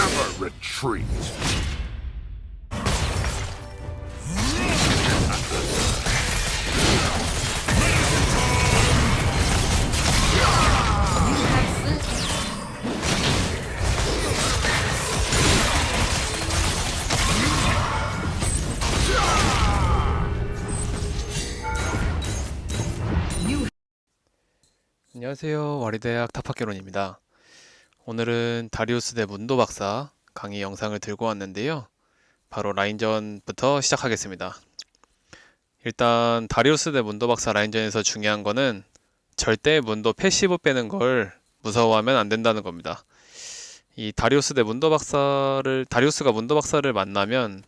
never retreat. 안녕하세요. 와리대학 타파개론입니다. 오늘은 다리우스 대 문도 박사 강의 영상을 들고 왔는데요. 바로 라인전부터 시작하겠습니다. 일단 다리우스 대 문도 박사 라인전에서 중요한 거는 절대 문도 패시브 빼는 걸 무서워하면 안 된다는 겁니다. 이 다리우스 대 문도 박사를 다리우스가 문도 박사를 만나면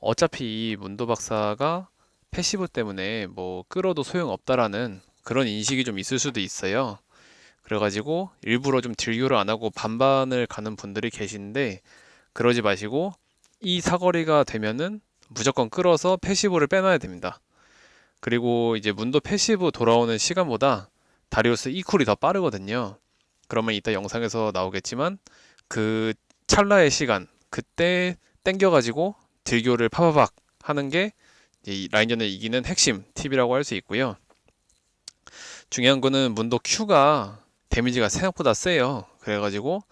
어차피 이 문도 박사가 패시브 때문에 뭐 끌어도 소용없다라는 그런 인식이 좀 있을 수도 있어요. 그래가지고 일부러 좀 딜교를 안 하고 반반을 가는 분들이 계신데 그러지 마시고 이 사거리가 되면은 무조건 끌어서 패시브를 빼놔야 됩니다. 그리고 이제 문도 패시브 돌아오는 시간보다 다리우스 이쿨이 더 빠르거든요. 그러면 이따 영상에서 나오겠지만 그 찰나의 시간 그때 땡겨가지고 딜교를 파바박 하는 게이 라인전을 이기는 핵심 팁이라고 할 수 있고요. 중요한 거는 문도 Q가 데미지가 생각보다 세요. 그래가지고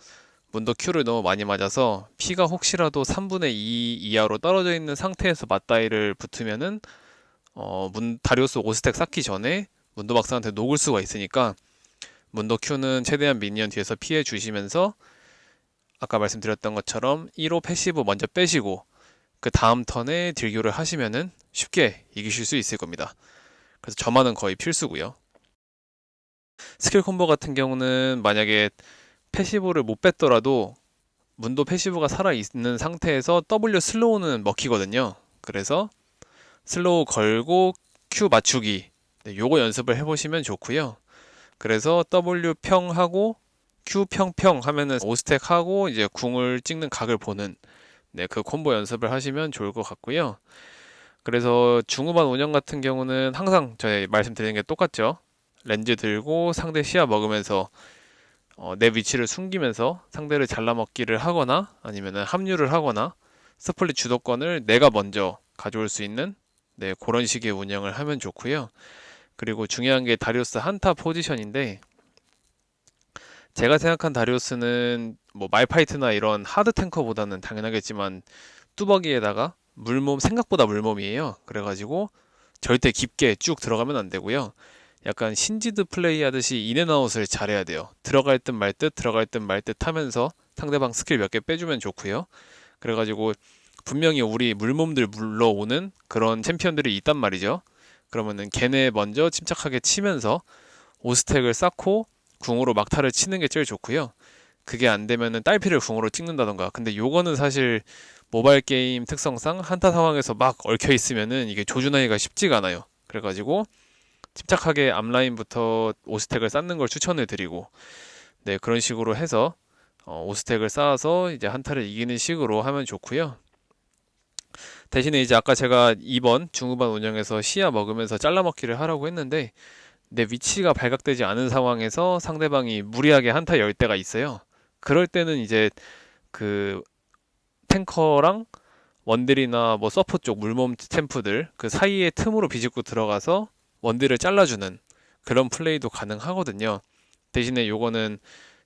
문도 Q를 너무 많이 맞아서 피가 혹시라도 3분의 2 이하로 떨어져 있는 상태에서 맞다이를 붙으면은 어, 문 다리우스 5스택 쌓기 전에 문도 박사한테 녹을 수가 있으니까 문도 Q는 최대한 미니언 뒤에서 피해 주시면서 아까 말씀드렸던 것처럼 1호 패시브 먼저 빼시고 그 다음 턴에 딜교를 하시면은 쉽게 이기실 수 있을 겁니다. 그래서 저만은 거의 필수고요. 스킬 콤보 같은 경우는 만약에 패시브를 못 뺐더라도 문도 패시브가 살아 있는 상태에서 W 슬로우는 먹히거든요. 그래서 슬로우 걸고 Q 맞추기 네, 요거 연습을 해보시면 좋고요. 그래서 W 평 하고 Q 평평 하면은 5스택 하고 이제 궁을 찍는 각을 보는 네, 그 콤보 연습을 하시면 좋을 것 같고요. 그래서 중후반 운영 같은 경우는 항상 저희 말씀드리는 게 똑같죠. 렌즈 들고 상대 시야 먹으면서 어, 내 위치를 숨기면서 상대를 잘라먹기를 하거나 아니면은 합류를 하거나 스플릿 주도권을 내가 먼저 가져올 수 있는 네, 그런 식의 운영을 하면 좋고요. 그리고 중요한 게 다리우스 한타 포지션인데 제가 생각한 다리우스는 뭐 말파이트나 이런 하드 탱커보다는 당연하겠지만 뚜벅이에다가 물몸 생각보다 물몸이에요. 그래가지고 절대 깊게 쭉 들어가면 안 되고요. 약간 신지드 플레이 하듯이 인앤아웃을 잘해야 돼요. 들어갈 듯 말 듯, 들어갈 듯 말 듯 하면서 상대방 스킬 몇 개 빼주면 좋고요. 그래가지고 분명히 우리 물몸들 물러오는 그런 챔피언들이 있단 말이죠. 그러면은 걔네 먼저 침착하게 치면서 오스택을 쌓고 궁으로 막타를 치는 게 제일 좋고요. 그게 안 되면은 딸피를 궁으로 찍는다던가. 근데 요거는 사실 모바일 게임 특성상 한타 상황에서 막 얽혀 있으면은 이게 조준하기가 쉽지가 않아요. 그래가지고 침착하게 앞라인부터 오스택을 쌓는 걸 추천을 드리고 네 그런 식으로 해서 어, 오스택을 쌓아서 이제 한타를 이기는 식으로 하면 좋고요. 대신에 이제 아까 제가 2번 중후반 운영에서 시야 먹으면서 잘라먹기를 하라고 했는데 내 위치가 발각되지 않은 상황에서 상대방이 무리하게 한타 열 때가 있어요. 그럴 때는 이제 그 탱커랑 원딜이나 뭐 서포 쪽 물몸 챔프들 그 사이에 틈으로 비집고 들어가서 원딜을 잘라주는 그런 플레이도 가능하거든요. 대신에 요거는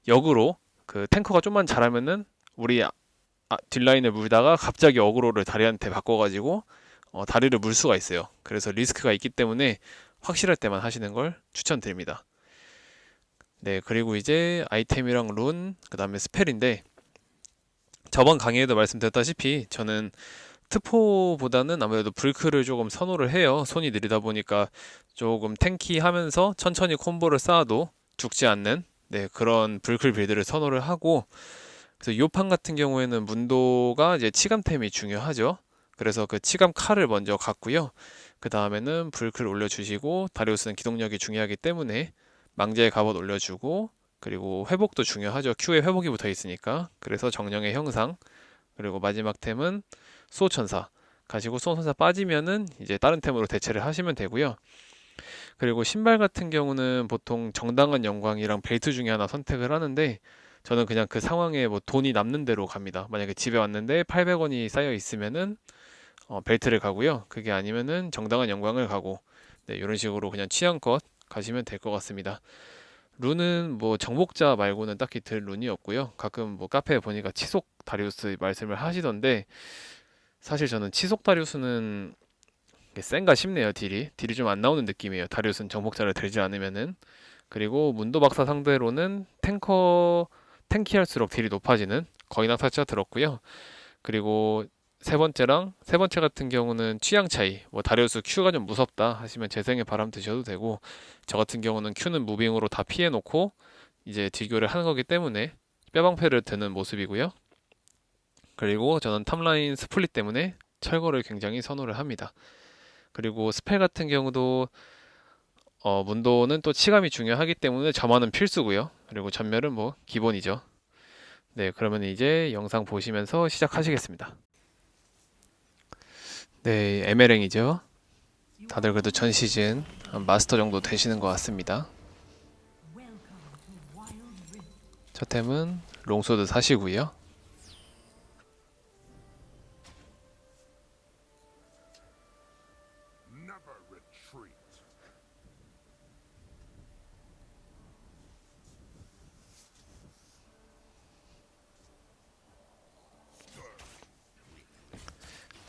역으로 그 탱커가 좀만 잘하면은 우리 아, 아, 뒷라인을 물다가 갑자기 어그로를 다리한테 바꿔가지고 어, 다리를 물 수가 있어요. 그래서 리스크가 있기 때문에 확실할 때만 하시는 걸 추천드립니다. 네, 그리고 이제 아이템이랑 룬, 그 다음에 스펠인데 저번 강의에도 말씀드렸다시피 저는 트포보다는 아무래도 불크를 조금 선호를 해요. 손이 느리다 보니까 조금 탱키하면서 천천히 콤보를 쌓아도 죽지 않는 네, 그런 불클 빌드를 선호를 하고 그래서 요 판 같은 경우에는 문도가 이제 치감템이 중요하죠. 그래서 그 치감 칼을 먼저 갖고요. 그 다음에는 불클 올려주시고 다리우스는 기동력이 중요하기 때문에 망자의 갑옷 올려주고 그리고 회복도 중요하죠. Q에 회복이 붙어 있으니까. 그래서 정령의 형상 그리고 마지막 템은 수호천사 가시고 수호천사 빠지면은 이제 다른 템으로 대체를 하시면 되고요. 그리고 신발 같은 경우는 보통 정당한 영광이랑 벨트 중에 하나 선택을 하는데 저는 그냥 그 상황에 뭐 돈이 남는 대로 갑니다. 만약에 집에 왔는데 800원이 쌓여 있으면은 어, 벨트를 가고요. 그게 아니면은 정당한 영광을 가고 네, 이런 식으로 그냥 취향껏 가시면 될 것 같습니다. 룬은 뭐 정복자 말고는 딱히 들 룬이 없고요. 가끔 뭐 카페에 보니까 치속 다리우스 말씀을 하시던데 사실 저는 치속 다리우스는 센가 싶네요. 딜이 딜이 좀 안 나오는 느낌이에요. 다리우스는 정복자를 들지 않으면은 그리고 문도 박사 상대로는 탱커 탱키할수록 딜이 높아지는 거인학 타짜 들었고요. 그리고 세 번째랑 세 번째 같은 경우는 취향 차이. 뭐 다리우스 Q가 좀 무섭다 하시면 재생의 바람 드셔도 되고 저 같은 경우는 Q는 무빙으로 다 피해 놓고 이제 딜교를 하는 거기 때문에 뼈방패를 드는 모습이고요. 그리고 저는 탑라인 스플릿 때문에 철거를 굉장히 선호를 합니다. 그리고 스펠 같은 경우도 어, 문도는 또 치감이 중요하기 때문에 점화는 필수고요. 그리고 전멸은 뭐 기본이죠. 네, 그러면 이제 영상 보시면서 시작하시겠습니다. 네, ML행이죠. 다들 그래도 전 시즌 한 마스터 정도 되시는 것 같습니다. 첫 템은 롱소드 사시고요.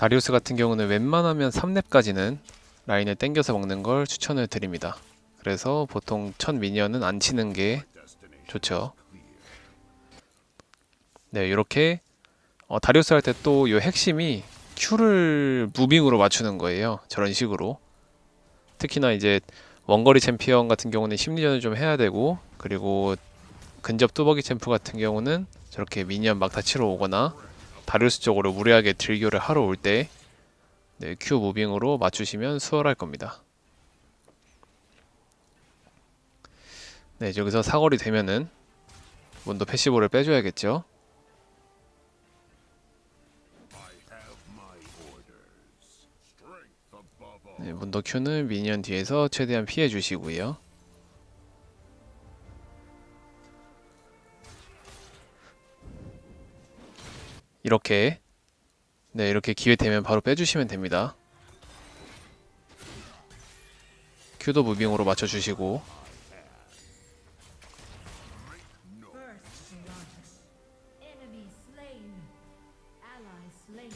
다리우스 같은 경우는 웬만하면 3렙까지는 라인을 땡겨서 먹는 걸 추천을 드립니다. 그래서 보통 첫 미니언은 안 치는 게 좋죠. 네, 이렇게 어, 다리우스 할 때 또 이 핵심이 Q를 무빙으로 맞추는 거예요. 저런 식으로. 특히나 이제 원거리 챔피언 같은 경우는 심리전을 좀 해야 되고 그리고 근접 뚜벅이 챔프 같은 경우는 저렇게 미니언 막타 치러 오거나 다리우스 쪽으로 무리하게 딜교를 하러 올 때 네, Q 무빙으로 맞추시면 수월할 겁니다. 네, 여기서 사거리 되면은 문도 패시브를 빼줘야겠죠. 네, 문도 Q는 미니언 뒤에서 최대한 피해 주시고요. 이렇게 네, 이렇게 기회 되면 바로 빼주시면 됩니다. Q도 무빙으로 맞춰 주시고 Enemy slain. Ally slain.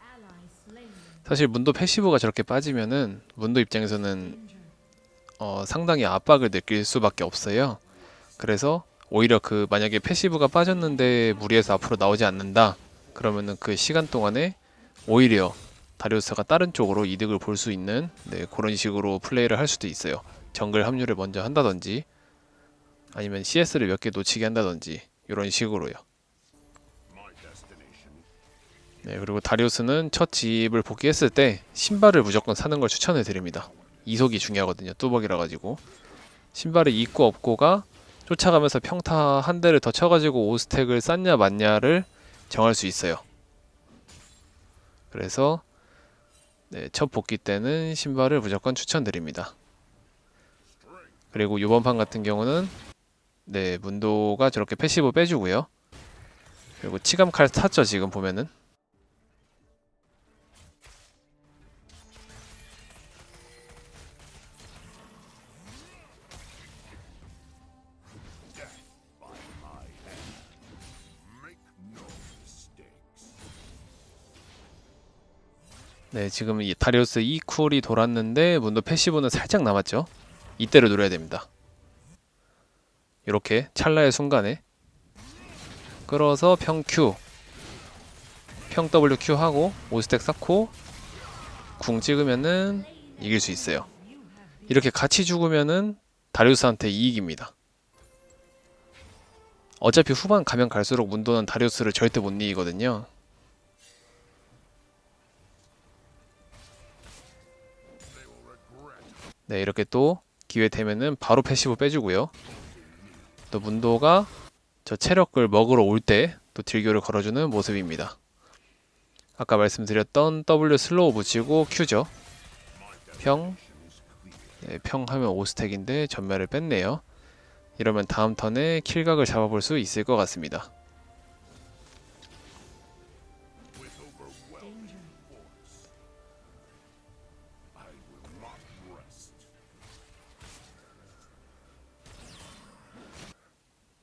Ally slain. 사실 문도 패시브가 저렇게 빠지면은 문도 입장에서는. 어, 상당히 압박을 느낄 수밖에 없어요. 그래서 오히려 그 만약에 패시브가 빠졌는데 무리해서 앞으로 나오지 않는다. 그러면은 그 시간 동안에 오히려 다리우스가 다른 쪽으로 이득을 볼 수 있는 네, 그런 식으로 플레이를 할 수도 있어요. 정글 합류를 먼저 한다든지 아니면 CS를 몇 개 놓치게 한다든지 이런 식으로요. 네, 그리고 다리우스는 첫 집을 복귀했을 때 신발을 무조건 사는 걸 추천을 드립니다. 이속이 중요하거든요. 뚜벅이라 가지고 신발을 입고 없고가 쫓아가면서 평타 한 대를 더 쳐가지고 5스택을 쌓냐 맞냐를 정할 수 있어요. 그래서 네, 첫 복귀 때는 신발을 무조건 추천드립니다. 그리고 이번 판 같은 경우는 네 문도가 저렇게 패시브 빼주고요. 그리고 치감 칼 탔죠 지금 보면은 네, 지금 이 다리우스 2쿨이 돌았는데 문도 패시브는 살짝 남았죠. 이때를 노려야 됩니다. 이렇게 찰나의 순간에 끌어서 평 Q 평 WQ 하고 5스택 쌓고 궁 찍으면은 이길 수 있어요. 이렇게 같이 죽으면은 다리우스한테 이익입니다. 어차피 후반 가면 갈수록 문도는 다리우스를 절대 못 이기거든요. 네, 이렇게 또 기회 되면은 바로 패시브 빼주고요. 또 문도가 저 체력을 먹으러 올 때 또 딜교를 걸어주는 모습입니다. 아까 말씀드렸던 W 슬로우 붙이고 Q죠. 평, 네, 평 하면 5스택인데 전멸을 뺐네요. 이러면 다음 턴에 킬각을 잡아볼 수 있을 것 같습니다.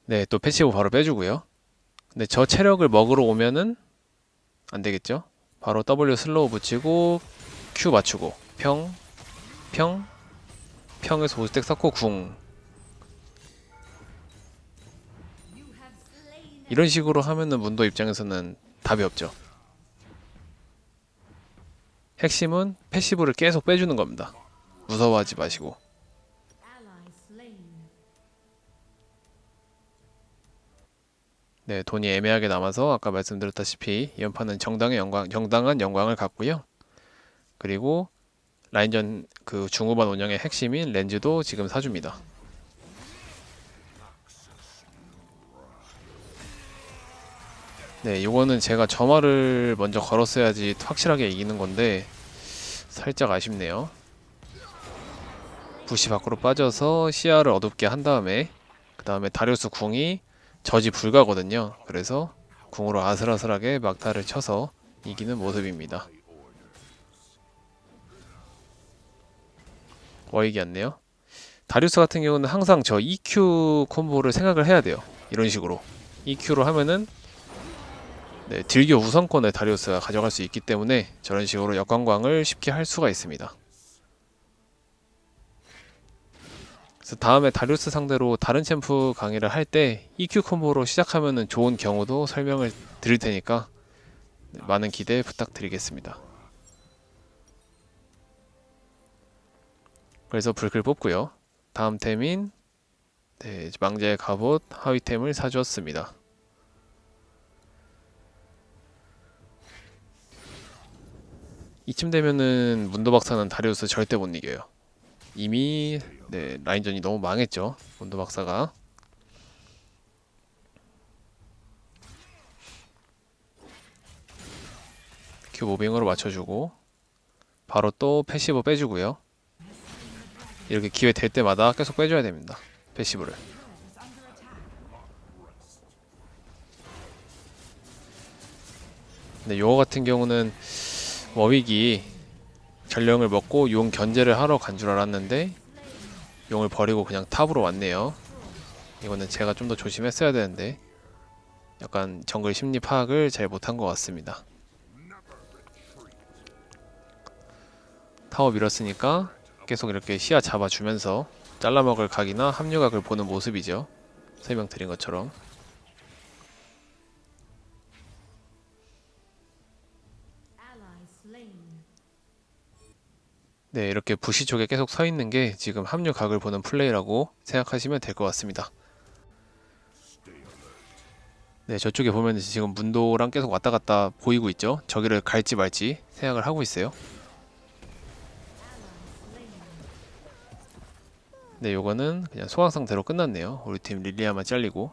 네, 또 패시브 바로 빼주고요. 근데 저 체력을 먹으러 오면은 안 되겠죠? 바로 W 슬로우 붙이고 Q 맞추고 평, 평, 평에서 5스택 쌓고 궁 이런 식으로 하면은 문도 입장에서는 답이 없죠. 핵심은 패시브를 계속 빼주는 겁니다. 무서워하지 마시고. 네, 돈이 애매하게 남아서 아까 말씀드렸다시피 이 연판은 정당의 영광, 정당한 영광을 갖고요. 그리고 라인전 그 중후반 운영의 핵심인 렌즈도 지금 사줍니다. 네, 이거는 제가 점화를 먼저 걸었어야지 확실하게 이기는 건데 살짝 아쉽네요. 부시 밖으로 빠져서 시야를 어둡게 한 다음에 그 다음에 다리우스 궁이 저지 불가거든요. 그래서 궁으로 아슬아슬하게 막타를 쳐서 이기는 모습입니다. 않네요. 다리우스 같은 경우는 항상 저 EQ 콤보를 생각을 해야 돼요. 이런 식으로 EQ로 하면은 네, 딜교 우선권을 다리우스가 가져갈 수 있기 때문에 저런 식으로 역광광을 쉽게 할 수가 있습니다. 그래서 다음에 다리우스 상대로 다른 챔프 강의를 할 때 EQ 콤보로 시작하면은 좋은 경우도 설명을 드릴 테니까 네, 많은 기대 부탁드리겠습니다. 그래서 불클 뽑고요. 다음 템인 네, 망자의 갑옷 하위템을 사주었습니다. 이쯤 되면은 문도 박사는 다리우스 절대 못 이겨요. 이미 네, 라인전이 너무 망했죠. 문도 박사가. 큐 모빙으로 맞춰주고 바로 또 패시브 빼주고요. 이렇게 기회 될 때마다 계속 빼줘야 됩니다. 패시브를. 근데 요거 같은 경우는 워윅이 전령을 먹고 용 견제를 하러 간 줄 알았는데 용을 버리고 그냥 탑으로 왔네요. 이거는 제가 좀 더 조심했어야 되는데 약간 정글 심리 파악을 잘 못한 것 같습니다. 타워 밀었으니까 계속 이렇게 시야 잡아주면서 잘라먹을 각이나 합류각을 보는 모습이죠. 설명드린 것처럼. 네, 이렇게 부시 쪽에 계속 서 있는 게 지금 합류각을 보는 플레이라고 생각하시면 될 것 같습니다. 네, 저쪽에 보면 지금 문도랑 계속 왔다 갔다 보이고 있죠. 저기를 갈지 말지 생각을 하고 있어요. 네, 요거는 그냥 소강상대로 끝났네요. 우리 팀 릴리아만 잘리고.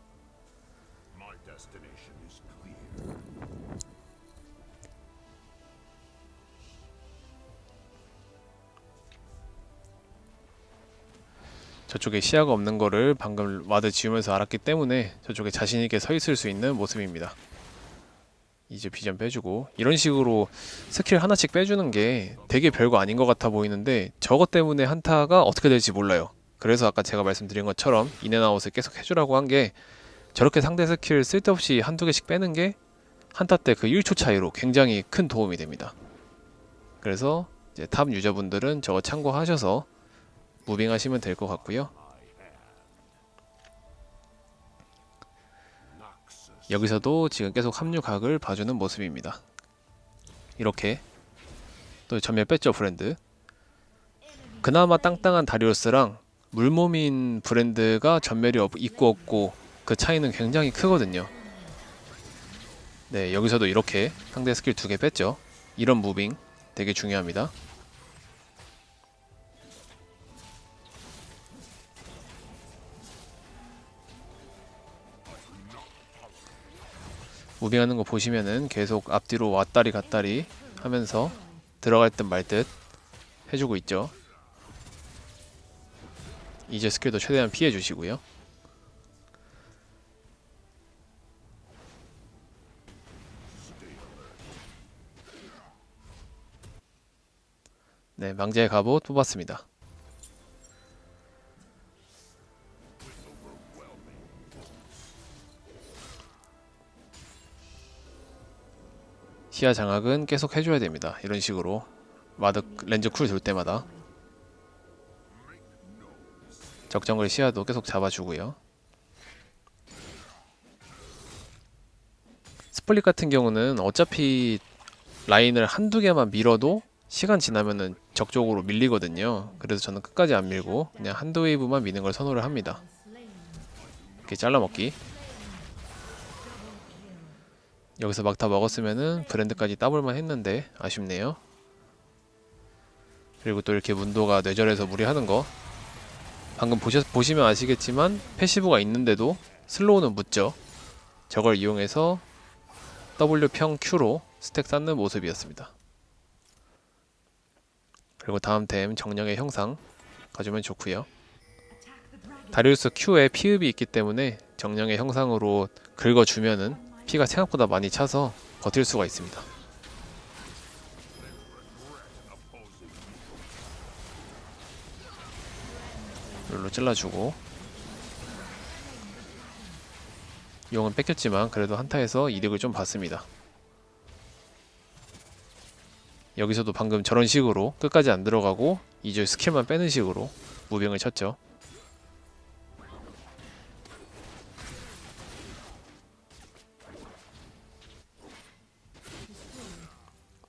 저쪽에 시야가 없는 거를 방금 와드 지우면서 알았기 때문에 저쪽에 자신 있게 서 있을 수 있는 모습입니다. 이제 비전 빼주고 이런 식으로 스킬 하나씩 빼주는 게 되게 별거 아닌 것 같아 보이는데 저것 때문에 한타가 어떻게 될지 몰라요. 그래서 아까 제가 말씀드린 것처럼 인앤아웃을 계속 해주라고 한 게 저렇게 상대 스킬 쓸데없이 한두 개씩 빼는 게 한타 때 그 1초 차이로 굉장히 큰 도움이 됩니다. 그래서 이제 탑 유저분들은 저거 참고하셔서 무빙하시면 될 것 같고요. 여기서도 지금 계속 합류각을 봐주는 모습입니다. 이렇게 또 전멸 뺐죠 브랜드. 그나마 땅땅한 다리우스랑 물몸인 브랜드가 전멸이 없, 있고 없고 그 차이는 굉장히 크거든요. 네 여기서도 이렇게 상대 스킬 두 개 뺐죠. 이런 무빙 되게 중요합니다. 무빙하는 거 보시면은 계속 앞뒤로 왔다리 갔다리 하면서 들어갈 듯 말 듯 해주고 있죠. 이제 스킬도 최대한 피해 주시고요. 네, 망자의 갑옷 뽑았습니다. 시야 장악은 계속 해줘야 됩니다. 이런 식으로 마드 렌즈 쿨 돌 때마다 적정글 시야도 계속 잡아주고요. 스플릿 같은 경우는 어차피 라인을 한두 개만 밀어도 시간 지나면은 적쪽으로 밀리거든요. 그래서 저는 끝까지 안 밀고 그냥 한두 웨이브만 미는 걸 선호를 합니다. 이렇게 잘라먹기. 여기서 막 다 먹었으면은 브랜드까지 따볼만 했는데 아쉽네요. 그리고 또 이렇게 문도가 뇌절해서 무리하는 거. 방금 보셨, 보시면 아시겠지만 패시브가 있는데도 슬로우는 묻죠. 저걸 이용해서 W평 Q로 스택 쌓는 모습이었습니다. 그리고 다음 템 정령의 형상 가주면 좋고요. 다리우스 Q에 피읍이 있기 때문에 정령의 형상으로 긁어주면은 피가 생각보다 많이 차서 버틸 수가 있습니다. 룰로 찔러주고 용은 뺏겼지만 그래도 한타에서 이득을 좀 봤습니다. 여기서도 방금 저런 식으로 끝까지 안 들어가고 이제 스킬만 빼는 식으로 무빙을 쳤죠.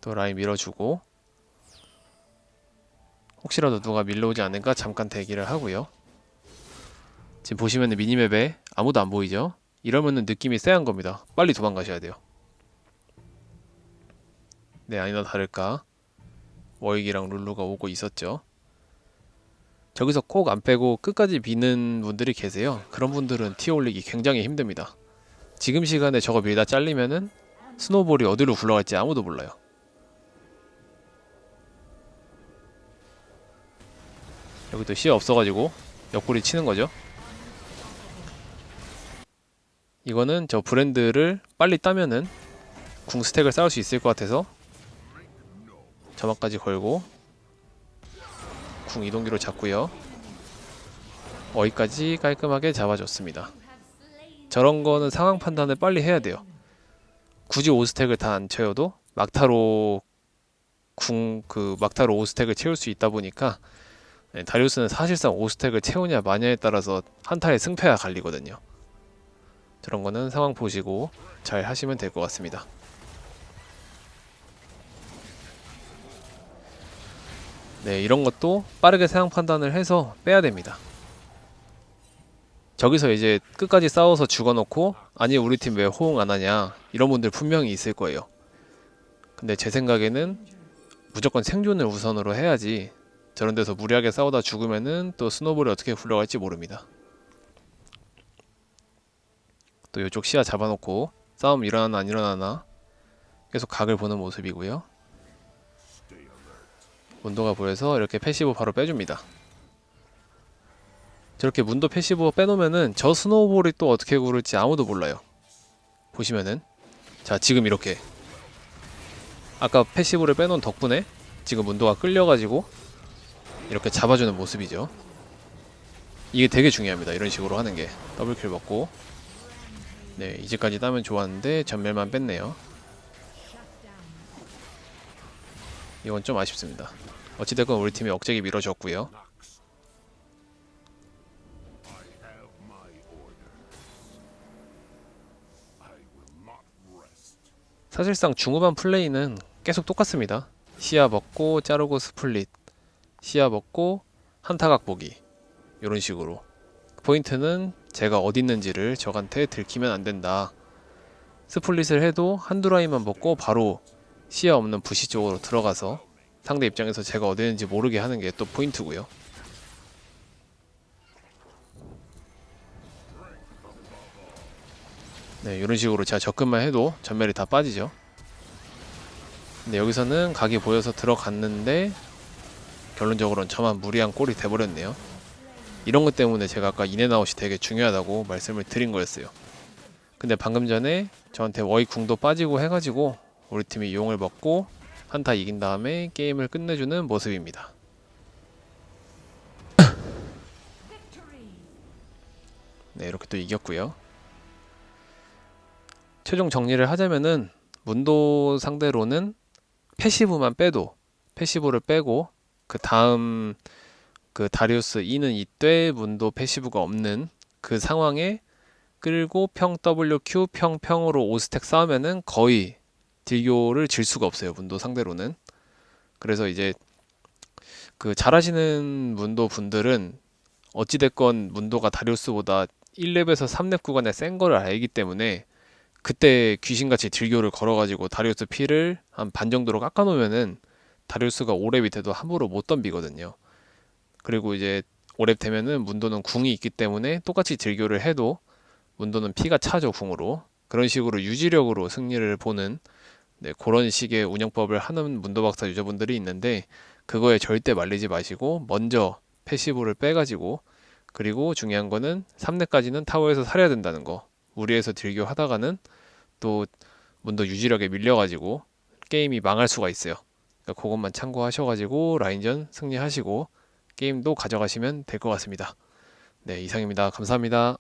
또 라인 밀어주고 혹시라도 누가 밀러오지 않을까 잠깐 대기를 하고요. 지금 보시면 미니맵에 아무도 안 보이죠? 이러면은 느낌이 쎄한 겁니다. 빨리 도망가셔야 돼요. 네, 아니나 다를까 워익이랑 룰루가 오고 있었죠. 저기서 꼭안 빼고 끝까지 비는 분들이 계세요. 그런 분들은 티 올리기 굉장히 힘듭니다. 지금 시간에 저거 밀다 잘리면은 스노볼이 어디로 굴러갈지 아무도 몰라요. 여기 또 시야 없어가지고 옆구리 치는 거죠. 이거는 저 브랜드를 빨리 따면은 궁 스택을 쌓을 수 있을 것 같아서 점화까지 걸고 궁 이동기로 잡고요. 어이까지 깔끔하게 잡아줬습니다. 저런 거는 상황 판단을 빨리 해야 돼요. 굳이 5스택을 다 안 채워도 막타로 궁 그 막타로 5스택을 채울 수 있다 보니까 네, 다리우스는 사실상 5스택을 채우냐 마냐에 따라서 한타의 승패가 갈리거든요. 저런 거는 상황 보시고 잘 하시면 될 것 같습니다. 네, 이런 것도 빠르게 상황 판단을 해서 빼야 됩니다. 저기서 이제 끝까지 싸워서 죽어놓고 아니 우리 팀 왜 호응 안 하냐 이런 분들 분명히 있을 거예요. 근데 제 생각에는 무조건 생존을 우선으로 해야지 저런 데서 무리하게 싸우다 죽으면은 또 스노볼이 어떻게 굴러갈지 모릅니다. 또 이쪽 시야 잡아놓고 싸움 일어나나 안 일어나나 계속 각을 보는 모습이고요. 문도가 보여서 이렇게 패시브 바로 빼줍니다. 저렇게 문도 패시브 빼놓으면은 저 스노우볼이 또 어떻게 구를지 아무도 몰라요. 보시면은 자 지금 이렇게 아까 패시브를 빼놓은 덕분에 지금 문도가 끌려가지고 이렇게 잡아주는 모습이죠. 이게 되게 중요합니다. 이런 식으로 하는 게 더블킬 먹고 네 이제까지 따면 좋았는데 전멸만 뺐네요. 이건 좀 아쉽습니다. 어찌됐건 우리 팀이 억제기 밀어줬고요. 사실상 중후반 플레이는 계속 똑같습니다. 시야 먹고 자르고 스플릿, 시야 먹고 한타각 보기 이런 식으로 포인트는 제가 어디 있는지를 적한테 들키면 안 된다. 스플릿을 해도 한두 라인만 먹고 바로 시야 없는 부시 쪽으로 들어가서 상대 입장에서 제가 어디 있는지 모르게 하는 게 또 포인트고요. 네, 이런 식으로 제가 접근만 해도 전멸이 다 빠지죠. 근데 여기서는 각이 보여서 들어갔는데 결론적으로는 저만 무리한 꼴이 돼버렸네요. 이런 것 때문에 제가 아까 인앤아웃이 되게 중요하다고 말씀을 드린 거였어요. 근데 방금 전에 저한테 워이 궁도 빠지고 해가지고 우리 팀이 용을 먹고 한타 이긴 다음에 게임을 끝내주는 모습입니다. 네, 이렇게 또 이겼고요. 최종 정리를 하자면은 문도 상대로는 패시브만 빼도 패시브를 빼고 그 다음 그 다리우스 2는 이때 문도 패시브가 없는 그 상황에 끌고 평 WQ 평 평으로 5스택 싸우면은 거의 딜교를 질 수가 없어요. 문도 상대로는. 그래서 이제 그 잘하시는 문도 분들은 어찌됐건 문도가 다리우스보다 1렙에서 3렙 구간에 센 거를 알기 때문에 그때 귀신같이 딜교를 걸어가지고 다리우스 피를 한 반 정도로 깎아놓으면은 다리우스가 5렙이 돼도 함부로 못 덤비거든요. 그리고 이제 5렙 되면은 문도는 궁이 있기 때문에 똑같이 딜교를 해도 문도는 피가 차죠 궁으로 그런 식으로 유지력으로 승리를 보는 네, 그런 식의 운영법을 하는 문도박사 유저분들이 있는데 그거에 절대 말리지 마시고 먼저 패시브를 빼가지고 그리고 중요한 거는 3렙까지는 타워에서 살아야 된다는 거. 무리해서 딜교 하다가는 또 문도 유지력에 밀려가지고 게임이 망할 수가 있어요. 그러니까 그것만 참고하셔가지고 라인전 승리하시고 게임도 가져가시면 될 것 같습니다. 네, 이상입니다. 감사합니다.